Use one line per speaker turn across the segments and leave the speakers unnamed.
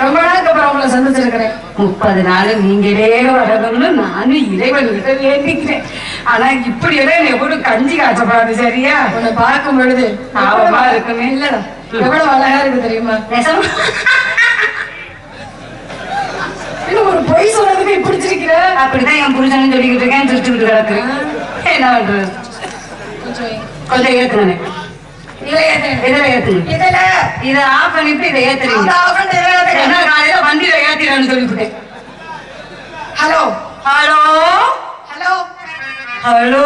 ரொம்ப நாளுக்கு அப்புறம் உங்களை சந்திச்சிருக்கிறேன்.
முப்பது நாள் நீங்களே வரணும்னு நானும் இறைவன் கிட்ட வேண்டிக்கிறேன். ஆனா இப்படி எல்லாம் என்னை போட்டு கஞ்சி காய்ச்சப்படாது சரியா?
உன்னை பார்க்கும் பொழுது
பாவமா இருக்குமே.
இல்லடா எவ்வளவு அழகா இருக்கு தெரியுமா? ஒரு பொய் சொன்னதுக்கு இப்படி சிரிக்கிற
அப்படிதான் என் புருஷனும் சொல்லிக்கிட்டு இருக்கேன் சிரிச்சுக்கிட்டு கிடக்கு என்ன பண்றது?
கொஞ்சம்
ஏத்துனேன்
இதுல ஏத்துங்க.
இதுல ஏத்துங்க.
இதுல
இதை ஆஃப் பண்ணிட்டு இதை ஏத்துறீங்க. காலையில வண்டியில ஏத்திடன்னு சொல்லிவிட்டேன்.
Hello.
Hello.
Hello.
Hello.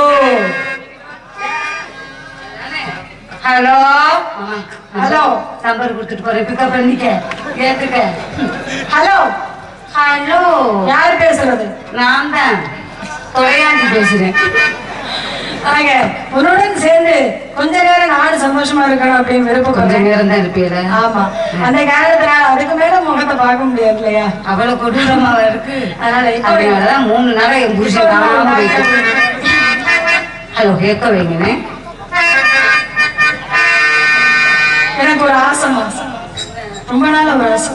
Hello.
Hello.
Number கொடுத்துட்டு போறேன். பிக்கப் பண்ணிக்க. ஏத்துக்க.
ஹலோ.
ஹலோ.
யார் பேசுறது?
நான் தான். தொலையாண்டி பேசுறேன்.
ஆக உன்னுடன் சேர்ந்து கொஞ்ச நேரம் நானும் சந்தோஷமா இருக்கணும் அப்படின்னு விருப்பம்
கொஞ்ச. நேரம் தான் இருப்பீல?
ஆமா. அந்த காரணத்தினால அதுக்கு மேல முகத்தை பார்க்க முடியாது இல்லையா?
அவ்வளவு கொடூரமா இருக்கு.
அதனால
அதனாலதான் மூணு நாளா என் புருஷன் காணாம ஹலோ கேட்க வைங்கண்ணே
எனக்கு ஒரு ஆசைமா ரொம்ப நாள் ஒரு ஆசை.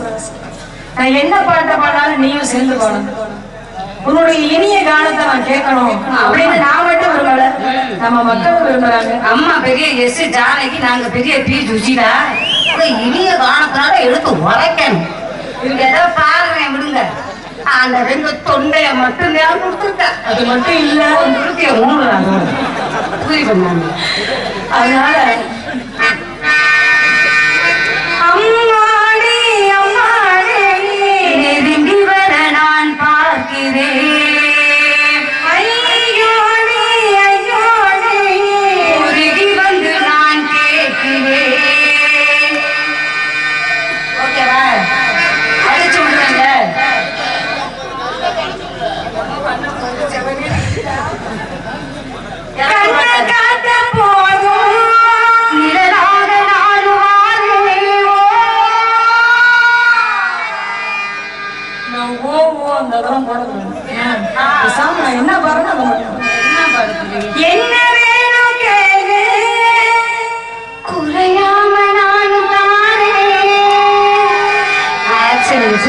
நான் என்ன பாட்டை பாடாலும் நீயும் சேர்ந்து பாடணும். உன்னுடைய இனிய கானத்தை நான் கேட்கணும் அப்படின்னு நம்ம மக்கள் விரும்புறாங்க
அம்மா பெரிய எஸ் ஜானகி நாங்க பெரிய பி இந்த இனிய காணத்தினால எடுத்து உரைக்கணும் ஏதோ பாருங்க விடுங்க. அந்த ரெண்டு தொண்டைய மட்டும் தான் கொடுத்துருக்கேன்
அது மட்டும் இல்ல.
கொடுத்திய மூணு புரி பண்ணாங்க
அதனால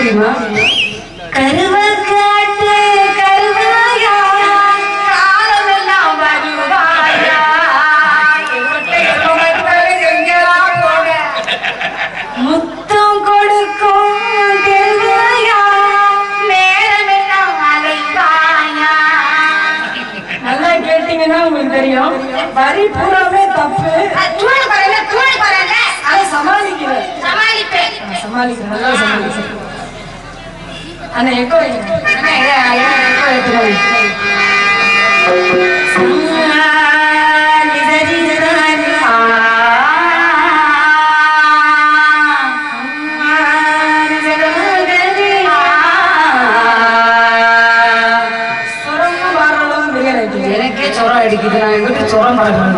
எப்படிமா கருவ காட்டு கருவாயா காலமெல்லாம் வருவாயா
முத்தம் கொடுக்கும் தெருவாயா
நேரமெல்லாம்
நல்லா கேட்டீங்கன்னா உங்களுக்கு தெரியும். வரி பூராமே தப்பு. சமாளிக்கிறேன்.
சமாளிப்பேன்.
சமாளிக்கிறேன். நல்லா சமாளிக்கிறேன். அண்ணா எக்கோ வைக்கிறேன்
என்ன இது, இது,
எனக்கே
சொரம் அடிக்குது நான் எங்கிட்ட சொரம் பாடுறேன்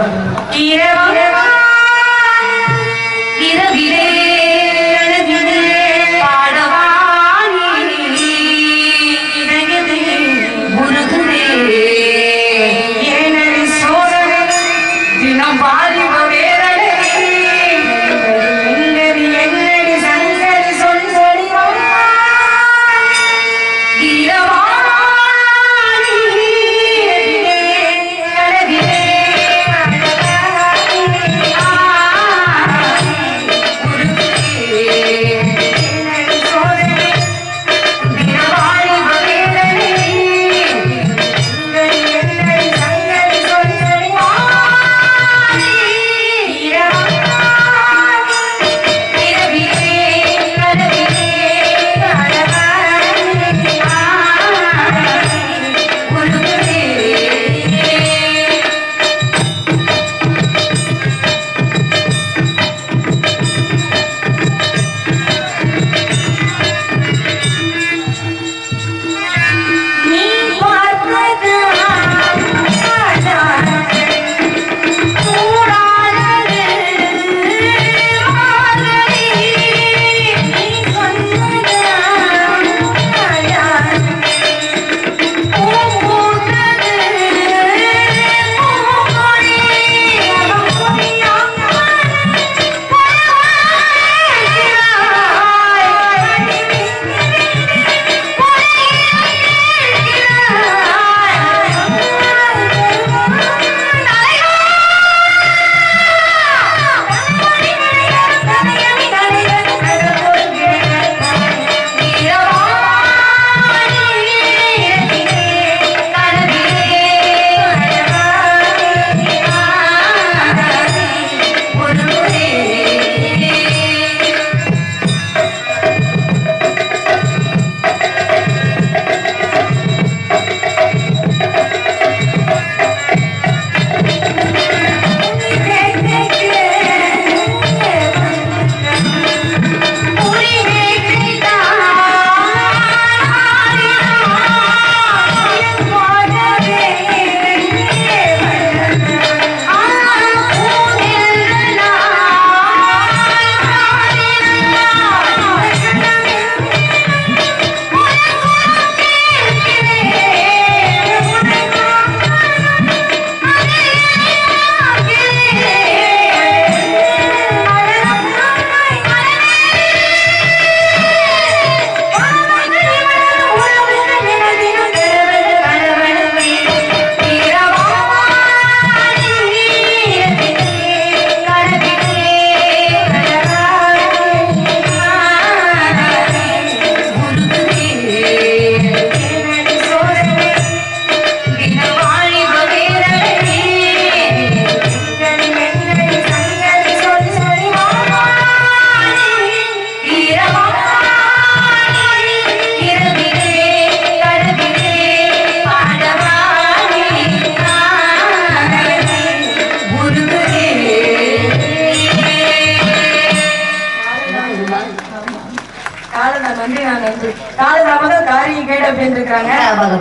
கேடு அப்படின்னு இருக்காங்க.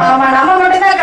ஆமா நம்ம மட்டும் தான்